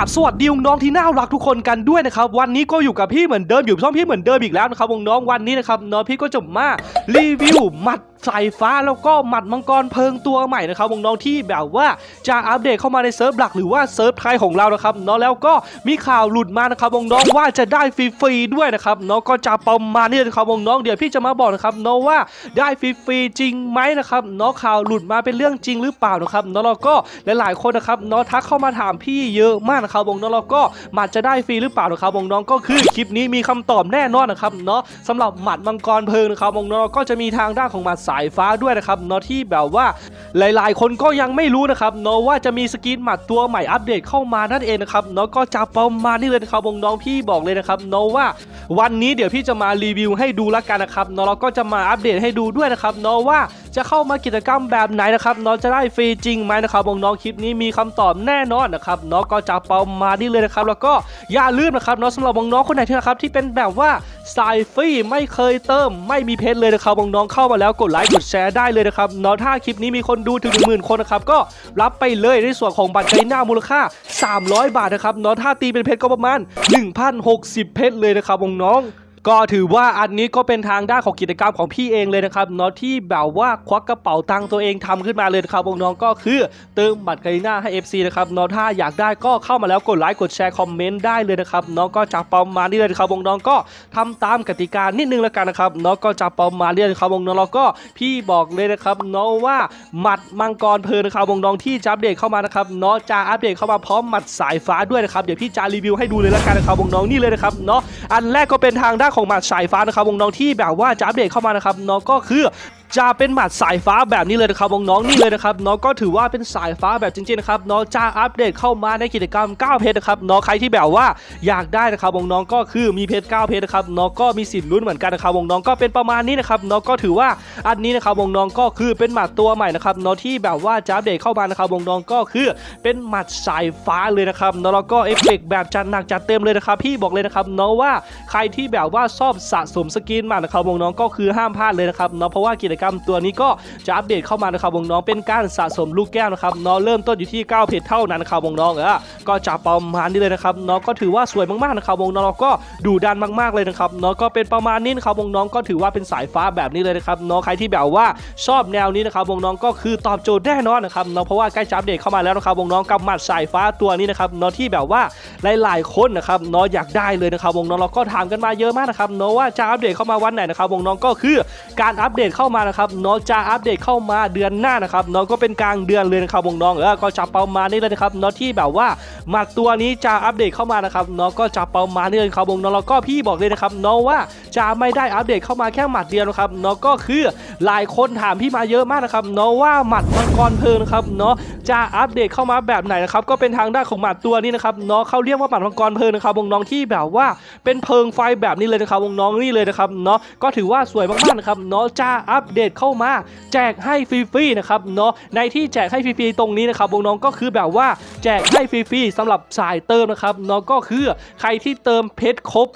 ราบสวัสดีน้องที่น่ารักทุกคนกันด้วยนะครับวันนี้ก็อยู่กับพี่เหมือนเดิมอยู่ช่องพี่เหมือนเดิมอีกแล้วนะครับวงน้องวันนี้นะครับน้องพี่ก็จะมารีวิวหมัด สายฟ้าแล้วก็หมัดมังกรเพลิงตัวใหม่นะครับน้องๆที่แบบว่าจะอัปเดตเข้ามาในเซิร์ฟหลักหรือว่าเซิร์ฟไทยของเรานะครับเนาะแล้วก็มีข่าวหลุดมานะครับน้องๆว่าจะได้ฟรีๆด้วยนะครับเนาะก็จะประมาณนี้นะครับน้องๆเดี๋ยวพี่จะมาบอกนะครับเนาะว่าได้ฟรีๆจริงไหมนะครับเนาะข่าวหลุดมาเป็นเรื่องจริงหรือเปล่านะครับเนาะแล้วก็หลายๆคนนะครับเนาะทักเข้ามาถามพี่เยอะมากนะครับวงน้องแล้วก็หมัดจะได้ฟรีหรือเปล่านะครับวงน้องก็คือคลิปนี้มีคำตอบแน่นอนนะครับเนาะสำหรับหมัดมังกรเพลิงนะครับวงน้องก็จะมีทางด้านของหมัดสายฟ้าด้วยนะครับเนาะที่แบบว่าหลายๆ คนก็ยังไม่รู้นะครับเนาะว่าจะมีสกินหมัดตัวใหม่อัปเดตเข้ามานั่นเองนะครับเนาะก็จะประมาณนี้เลยนะครับวงน้องพี่บอกเลยนะครับเนาะว่าวันนี้เดี๋ยวพี่จะมารีวิวให้ดูละกันนะครับเนาะเราก็จะมาอัปเดตให้ดูด้วยนะครับเนาะว่าจะเข้ามากิจกรรมแบบไหนนะครับเนาะจะได้ฟรีจริงไหมนะครับน้องคลิปนี้มีคำตอบแน่นอนนะครับเนาะก็จะประมาณนี้เลยนะครับแล้วก็อย่าลืมนะครับเนาะสำหรับน้องคนไหนที่นะครับที่เป็นแบบว่า สายฟรีไม่เคยเติม ไม่มีเพชรเลยนะครับน้องๆเข้ามาแล้วกดไลค์กดแชร์ได้เลยนะครับเนาะถ้าคลิปนี้มีคนดูถึงหนึ่งหมื่นคนนะครับก็รับไปเลยในส่วนของบัตรใจหน้ามูลค่า 300 บาทนะครับเนาะถ้าตีเป็นเพชรก็ประมาณ 1,060 เพชรเลยนะครับน้องๆ ก็ถือว่าอันนี้ก็เป็นทางด้านของกิจกรรมของพี่เองเลยนะครับเนาะที่แบบว่าควักกระเป๋าตังค์ตัวเองทำขึ้นมาเลยนะครับน้องก็คือเติมบัตรกาลิน่าให้ FC นะครับเนาะถ้าอยากได้ก็เข้ามาแล้วกดไลค์กดแชร์คอมเมนต์ได้เลยนะครับเนาะก็จะประมาณนี้เลยนะครับน้องก็ทำตามกติกานิดนึงแล้วกันนะครับเนาะก็จะประมาณนี้เลยครับน้องแล้วก็พี่บอกเลยนะครับเนาะว่าหมัดมังกรเพลินนะครับน้องที่จะอัปเดตเข้ามานะครับเนาะจะอัปเดตเข้ามาพร้อมหมัดสายฟ้าด้วยนะครับเดี๋ยวพี่จะรีวิวให้ดูเลยแล้วกันนะครับน้องนี่เลยนะครับเนาะอันแรกก็เป็นทางด้านของหมัดสายฟ้านะครับวงน้องที่แบบว่าจะอัปเดตเข้ามานะครับน้องก็คือ จะเป็นหมัดสายฟ้าแบบนี้เลยนะครับวงน้องนี่เลยนะครับน้องก็ถือว่าเป็นสายฟ้าแบบจริงๆนะครับน้องจะอัปเดตเข้ามาในกิจกรรม 9 เพชรนะครับน้องใครที่แบบว่าอยากได้นะครับวงน้องก็คือมีเพชร 9 เพชรนะครับน้องก็มีสิทธิ์ลุ้นเหมือนกันนะครับวงน้องก็เป็นประมาณนี้นะครับน้องก็ถือว่าอันนี้นะครับวงน้องก็คือเป็นหมัดตัวใหม่นะครับน้องที่แบบว่าจะอัปเดตเข้ามานะครับวงน้องก็คือเป็นหมัดสายฟ้าเลยนะครับน้องแล้วก็เอฟเฟกต์แบบจัดหนักจัดเต็มเลยนะครับพี่บอกเลยนะครับน้องว่าใครที่แบบว่าชอบสะสมสกินมานะครับน้องก็คือห้ามพลาดเลยนะครับเนาะเพราะว่ากิจกรรมตัวนี้ก็จะอัปเดตเข้ามานะครับวงน้องเป็นการสะสมลูกแก้วนะครับเนาะเริ่มต้นอยู่ที่9เพชรเท่านั้นนะครับวงน้องเออก็จะประมาณนี้เลยนะครับเนาะก็ถือว่าสวยมากๆนะครับวงน้องก็ดูดันมากๆเลยนะครับเนาะก็เป็นประมาณนี้นะครับวงน้องก็ถือว่าเป็นสายฟ้าแบบนี้เลยนะครับเนาะใครที่แบบว่าชอบแนวนี้นะครับวงน้องก็คือตอบโจทย์แน่นอนนะครับเนาะเพราะว่าใกล้จะอัปเดตเข้ามาแล้วนะครับวงน้องกับหมัดสายฟ้าตัวนี้นะครับเนาะที่แบบว่าหลายๆคนนะครับเนาะอยากได้เลยนะครับวงน้องเราก็ถามกันมาเยอะมากนะครับเนาะว่าจะอัปเดตเข้ามาวันไหนนะครับวงน้องก็คือการอัปเดตเข้ามานะครับน้องจะอัปเดตเข้ามาเดือนหน้านะครับน้องก็เป็นกลางเดือนเลยนะครับวงน้องเออก็จะประมาณนี้เลยนะครับน้องที่แบบว่าหมักตัวนี้จะอัปเดตเข้ามานะครับน้องก็จะประมาณนี้เลยครับวงน้องแล้วก็พี่บอกเลยนะครับน้องว่า จะไม่ได้อัปเดตเข้ามาแค่หมัดเดียวนะครับเนาะก็คือหลายคนถามพี่มาเยอะมากนะครับเนาะว่าหมัดมังกรเพลิงนะครับเนาะจะอัปเดตเข้ามาแบบไหนนะครับก็เป็นทางด้านของหมัดตัวนี้นะครับเนาะเขาเรียกว่าหมัดมังกรเพลิงนะครับวงน้องที่แบบว่าเป็นเพลิงไฟแบบนี้เลยนะครับวงน้องนี่เลยนะครับเนาะก็ถือว่าสวยมากๆนะครับเนาะจะอัปเดตเข้ามา แจกให้ฟรีๆนะครับเนาะในที่แจกให้ฟรีๆตรงนี้นะครับวงน้องก็คือแบบว่าแจกให้ฟรีๆสำหรับสายเติมนะครับเนาะก็คือใครที่เติมเพชรครบ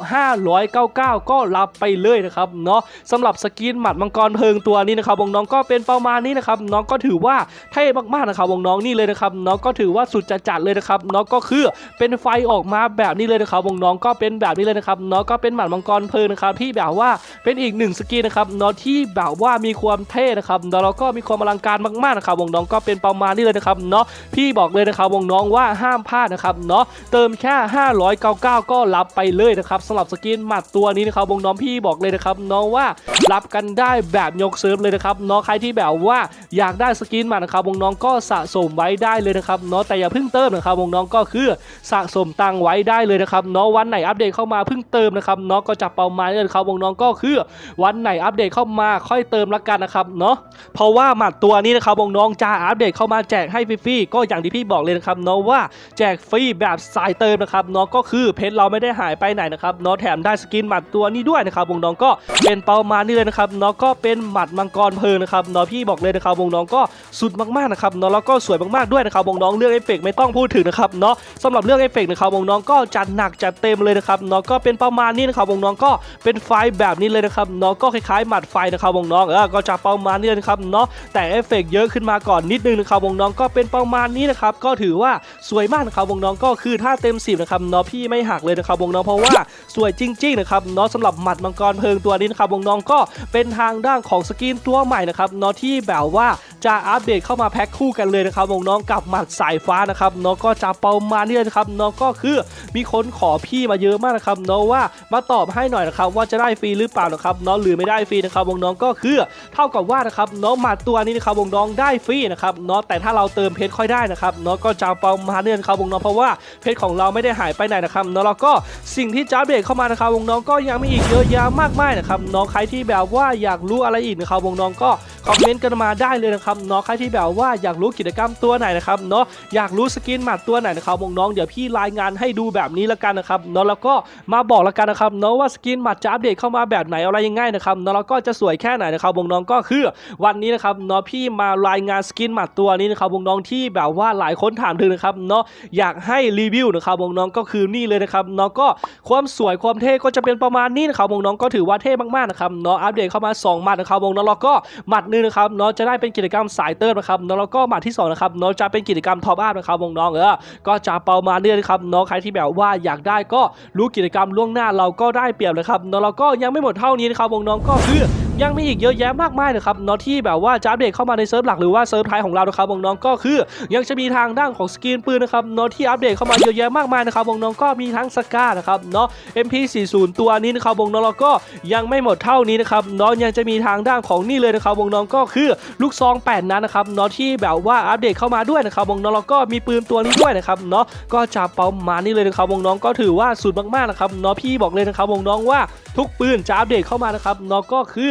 599 ก็รับไปเลยนะครับเนาะสำหรับสกินหมัดมังกรเพลิงตัวนี้นะครับวงน้องก็เป็นประมาณนี้นะครับน้องก็ถือว่าเท่มากๆนะครับวงน้องนี่เลยนะครับน้องก็ถือว่าสุดจัดๆเลยนะครับน้องก็คือเป็นไฟออกมาแบบนี้เลยนะครับวงน้องก็เป็นแบบนี้เลยนะครับน้องก็เป็นหมัดมังกรเพลิงนะครับที่แบบว่าเป็นอีกหนึ่งสกินนะครับเนาะที่แบบว่ามีความเท่นะครับแล้วก็มีความอลังการมากๆนะครับวงน้องก็เป็นประมาณนี้เลยนะครับเนาะพี่บอกเลยนะครับวงน้องว่าห้ามพลาดนะครับเนาะเติมแค่ 599 ก็รับไปเลยนะครับสำหรับสกินหมัดตัวนี้นะครับวงน้องพี่บอกเลยนะครับเนาะว่ารับกันได้แบบยกเซิร์ฟเลยนะครับเนาะใครที่แบบว่าอยากได้สกินมัดนะครับวงน้องก็สะสมไว้ได้เลยนะครับเนาะแต่อย่าเพิ่งเติมนะครับวงน้องก็คือสะสมตังค์ไว้ได้เลยนะครับเนาะวันไหนอัปเดตเข้ามาเพิ่งเติมนะครับเนาะก็จะประมาณนี้เลยครับวงน้องก็คือวันไหนอัปเดตเข้ามาค่อยเติมละกันนะครับเนาะเพราะว่าหมัดตัวนี้นะครับวงน้องจะอัปเดตเข้ามาแจกให้ฟรีๆก็อย่างที่พี่บอกเลยนะครับเนาะว่าแจกฟรีแบบสายเติมนะครับเนาะก็คือเพชรเราไม่ได้หายไปไหนนะครับเนาะแถมได้สกินหมัดตัวนี้ด้วยนะครับวงน้องก็เป็นประมาณนี้เลยนะครับเนาะก็เป็นหมัดมังกรเพลิงนะครับเนาะพี่บอกเลยนะครับวงน้องก็สุดมากๆนะครับเนาะแล้วก็สวยมากๆด้วยนะครับวงน้องเรื่องเอฟเฟกต์ไม่ต้องพูดถึงนะครับเนาะสำหรับเรื่องเอฟเฟกต์นะครับวงน้องก็จัดหนักจัดเต็มเลยนะครับเนาะก็เป็นประมาณนี้นะครับวงน้องก็เป็นไฟแบบนี้เลยนะครับเนาะก็คล้ายๆหมัดไฟนะครับวงน้องเออก็จะประมาณนี้นะครับเนาะแต่เอฟเฟกต์เยอะขึ้นมาก่อนนิดนึงนะครับวงน้องก็เป็นประมาณนี้นะครับก็ถือว่าสวยมากนะครับวงน้องก็คือถ้าเต็ม10นะครับเนาะพี่ไม่หักเลยนะครับวงน้องเพราะว่าสวยจริงๆนะครับเนาะสำหรับหมัดมังกรเพลิงตัวนี้นะครับวงน้องก็เป็นทางด้านของสกินตัวใหม่นะครับเนาะที่แบบว่า จะอัปเดตเข้ามาแพ็คคู่กันเลยนะครับวงน้องกับหมัดสายฟ้านะครับเนาะก็จะเประมาณนี้เลยนะครับเนาะก็คือมีคนขอพี่มาเยอะมากนะครับเนาะว่ามาตอบให้หน่อยนะครับว่าจะได้ฟรีหรือเปล่านะครับเนาะหรือไม่ได้ฟรีนะครับวงน้องก็คือเท่ากับว่านะครับเนาะหมัดตัวนี้นะครับวงน้องได้ฟรีนะครับเนาะแต่ถ้าเราเติมเพชรค่อยได้นะครับเนาะก็จะเประมาณนี้นะครับวงน้องเพราะว่าเพชรของเราไม่ได้หายไปไหนนะครับนาะแล้วก็สิ่งที่จะอัปเดตเข้ามานะครับวงน้องก็ยังมีอีกเยอะแยะมากมายนะครับเนาะใครที่แบบว่าอยากรู้อะไรอีกนะครับวงน้องก็ คอมเมนต์กันมาได้เลยนะครับเนาะใครที่แบบว่าอยากรู้กิจกรรมตัวไหนนะครับเนาะอยากรู้สกินหมัดตัวไหนนะครับวงน้องเดี๋ยวพี่รายงานให้ดูแบบนี้ละกันนะครับเนาะแล้วก็มาบอกละกันนะครับเนาะว่าสกินหมัดจะอัปเดตเข้ามาแบบไหนอะไรยังไงนะครับเนาะแล้วก็จะสวยแค่ไหนนะครับวงน้องก็คือวันนี้นะครับเนาะพี่มารายงานสกินหมัดตัวนี้นะครับวงน้องที่แบบว่าหลายคนถามถึงนะครับเนาะอยากให้รีวิวนะครับวงน้องก็คือนี่เลยนะครับเนาะก็ความสวยความเท่ก็จะเป็นประมาณนี้นะครับวงน้องก็ถือว่าเท่มากๆนะครับเนาะอัปเดตเข้ามาสองหมัดนะครับวงน้องแล้วก็หมัดนึงนะครับเนาะจะได้เป็นกิจกรรมสายเติร์นนะครับเนาะแล้วก็หมัดที่สองนะครับเนาะจะเป็นกิจกรรมท็อปอัพนะครับวงน้องเออก็จะเปามาเนี่ยนะครับเนาะใครที่แบบว่าอยากได้ก็รู้กิจกรรมล่วงหน้าเราก็ได้เปรียบเลยครับเนาะแล้วก็ยังไม่หมดเท่านี้นะครับวงน้องก็คือ ยังมีอีกเยอะแยะมากมายนะครับเนาะที่แบบว่าจะอัปเดตเข้ามาในเซิร์ฟหลักหรือว่าเซิร์ฟไทยของเรานะครับวงน้องก็คือยังจะมีทางด้านของสกินปืนนะครับเนาะที่อัปเดตเข้ามาเยอะแยะมากมายนะครับวงน้องก็มีทั้งสกานะครับเนาะ MP40 ตัวนี้นะครับวงน้องแล้วก็ยังไม่หมดเท่านี้นะครับเนาะยังจะมีทางด้านของนี่เลยนะครับวงน้องก็คือลูกซอง8นั้นนะครับเนาะที่แบบว่าอัปเดตเข้ามาด้วยนะครับวงน้องแล้วก็มีปืนตัวนี้ด้วยนะครับเนาะก็จะประมาณนี้เลยนะครับวงน้องก็ถือว่าสุดมากๆนะครับเนาะพี่บอกเลยนะครับวงน้องว่าทุกปืนจะอัปเดตเข้ามานะครับเนาะก็คือ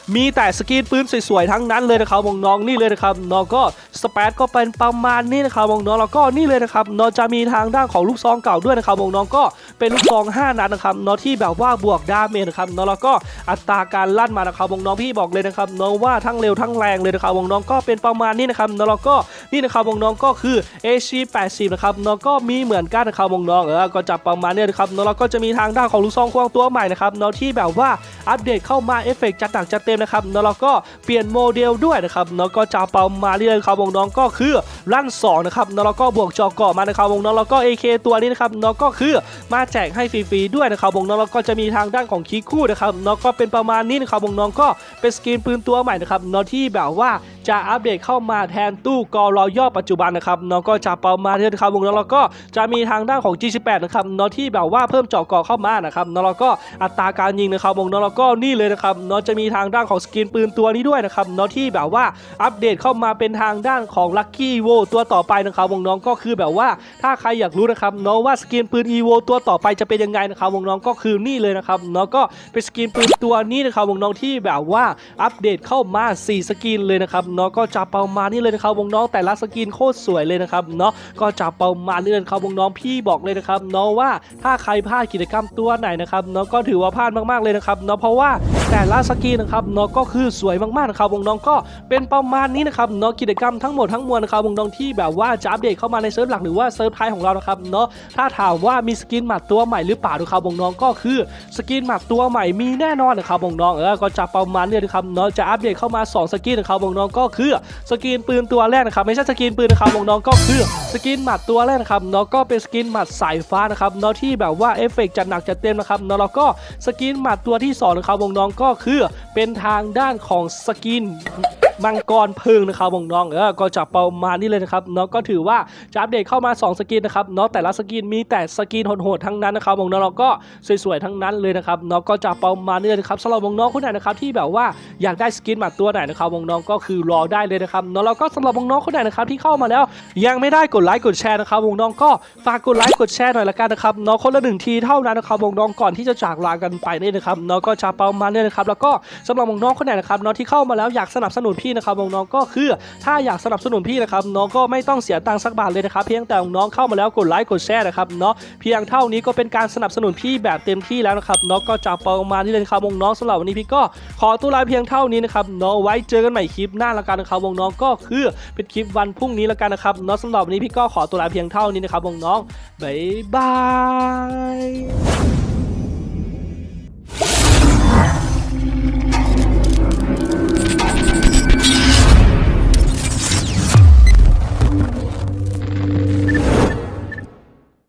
มีแต่สกรีนปืนสวยๆทั้งนั้นเลยนะครับวงน้องนี่เลยนะครับน้องก็สเปซก็เป็นประมาณนี้นะครับวงน้องแล้วก็นี่เลยนะครับน้องจะมีทางด้านของลูกซองเก่าด้วยนะครับวงน้องก็เป็นลูกซอง 5 นัดนะครับน้องที่แบบว่าบวกดาเมจนะครับน้องแล้วก็อัตราการลั่นมานะครับวงน้องพี่บอกเลยนะครับน้องว่าทั้งเร็วทั้งแรงเลยนะครับวงน้องก็เป็นประมาณนี้นะครับน้องแล้วก็นี่นะครับวงน้องก็คือ AC 80นะครับน้องก็มีเหมือนกันนะครับวงน้องเออก็จะประมาณนี้นะครับน้องแล้วก็จะมีทางด้านของลูกซองควงตัวใหม่นะครับน้องที่แบบว่าอัปเดตเข้ามาเอฟเฟกต์จัดหนักจัดเต็มนะครับน้องแล้วก็เปลี่ยนโมเดลด้วยนะครับน้องก็จะประมาณนี้เลยครับวงน้องก็คือลั่น2นะครับน้องแล้วก็บวกจอเกาะมานะครับวงน้องแล้วก็ AK ตัวนี้นะครับน้องก็คือมาแจกให้ฟรีๆด้วยนะครับวงน้องแล้วก็จะมีทางด้านของคีคู่นะครับน้องก็เป็นประมาณนี้นะครับวงน้องก็เป็นสกินปืนตัวใหม่นะครับน้องที่แบบว่าจะอัปเดตเข้ามาแทนตู้กอรอย่อปัจจุบันนะครับน้องก็จะประมาณนี้นะครับวงน้องแล้วก็จะมีทางด้านของ G18 นะครับน้องที่แบบว่าเพิ่มเจาะเกาะเข้ามานะครับน้องแล้วก็อัตราการยิงนะครับวงน้องแล้วก็นี่เลยนะครับน้องจะมีทางด้านของสกินปืนตัวนี้ด้วยนะครับน้องที่แบบว่าอัปเดตเข้ามาเป็นทางด้านของ Lucky e v o ตัวต่อไปนะครับวงน้องก็คือแบบว่าถ้าใครอยากรู้นะครับน้องว่าสกินปืน EVO ตัวต่อไปจะเป็นยังไงนะครับวงน้องก็คือนี่เลยนะครับน้องก็เป็นสกินปืนตัวนี้นะครับวงน้องที่แบบว่าอัปเดตเข้ามา 4 สกินเลยนะครับเน้องก็จะประมาณนี้เลยนะครับวงน้องแต่ละสกินโคตรสวยเลยนะครับเนาะก็จะประมาณนี้เลยนะครับวงน้องพี่บอกเลยนะครับเนาะว่าถ้าใครพลาดกิจกรรมตัวไหนนะครับเนาะก็ถือว่าพลาดมากๆเลยนะครับเนาะเพราะว่าแต่ละสกินนะครับเนาะก็คือสวยมากๆนะครับวงน้องก็เป็นประมาณนี้นะครับเนาะกิจกรรมทั้งหมดทั้งมวลนะครับวงน้องที่แบบว่าจะอัปเดตเข้ามาในเซิร์ฟหลักหรือว่าเซิร์ฟไทยของเรานะครับเนาะถ้าถามว่ามีสกินหมัดตัวใหม่หรือเปล่านะครับวงน้องก็คือสกินหมัดตัวใหม่มีแน่นอนนะครับวงน้องเออก็จะประมาณนี้นะครับเนาะจะอัปเดตเข้ามาสองสกินนะครับวงน้องก็ก็คือสกินปืนตัวแรกนะครับไม่ใช่สกินปืนนะครับวงน้องก็คือสกินหมัดตัวแรกนะครับน้องก็เป็นสกินหมัดสายฟ้านะครับน้องที่แบบว่าเอฟเฟกต์จัดหนักจัดเต็มนะครับเนาะแล้วก็สกินหมัดตัวที่สองนะครับวงน้องก็คือเป็นทางด้านของสกิน มังกรพลิงนะครับวงน้องเออก็จะประมาณนี้เลยนะครับเนาะก็ถือว่าจะอัปเดตเข้ามา 2 สกินนะครับเนาะแต่ละสกินมีแต่สกินโหดๆทั้งนั้นนะครับวงน้องเราก็สวยๆทั้งนั้นเลยนะครับเนาะก็จะประมาณนี้เลยนะครับสำหรับวงน้องคนไหนนะครับที่แบบว่าอยากได้สกินหมัดตัวไหนนะครับวงน้องก็คือรอได้เลยนะครับเนาะแล้วก็สำหรับวงน้องคนไหนนะครับที่เข้ามาแล้ว ยังไม่ได้กดไลค์กดแชร์นะครับวงน้องก็ฝากกดไลค์กดแชร์หน่อยละกันนะครับเนาะคนละหนึ่งทีเท่านั้นนะครับวงน้องก่อนที่จะจากลากันไปนี่นะครับเนาะก็จะประมาณนี้นะครับแล้วก็สำหรับวงน้องคนไหนนะครับเนาะที่เข้ามาแล้วอยากสนับสนุนพี่นะครับน้องก็คือ ถ้าอยากสนับสนุนพี่นะครับน้องก็ไม่ต้องเสียตังค์สักบาทเลยนะครับเพียงแต่น้องเข้ามาแล้วกดไลค์กดแชร์นะครับเนาะเพียงเท่านี้ก็เป็นการสนับสนุนพี่แบบเต็มที่แล้วนะครับเนาะก็จะประมาณนี้เลยนครับวงน้องสำหรับวันนี้พี่ก็ขอตัวลาเพียงเท่านี้นะครับเนาะไว้เจอกันใหม่คลิปหน้าละกันนะครับวงน้องก็คือเป็นคลิปวันพรุ่งนี้ละกันนะครับเนาะสำหรับวันนี้พี่ก็ขอตัวลาเพียงเท่านี้นะครับวงน้องบ๊ายบาย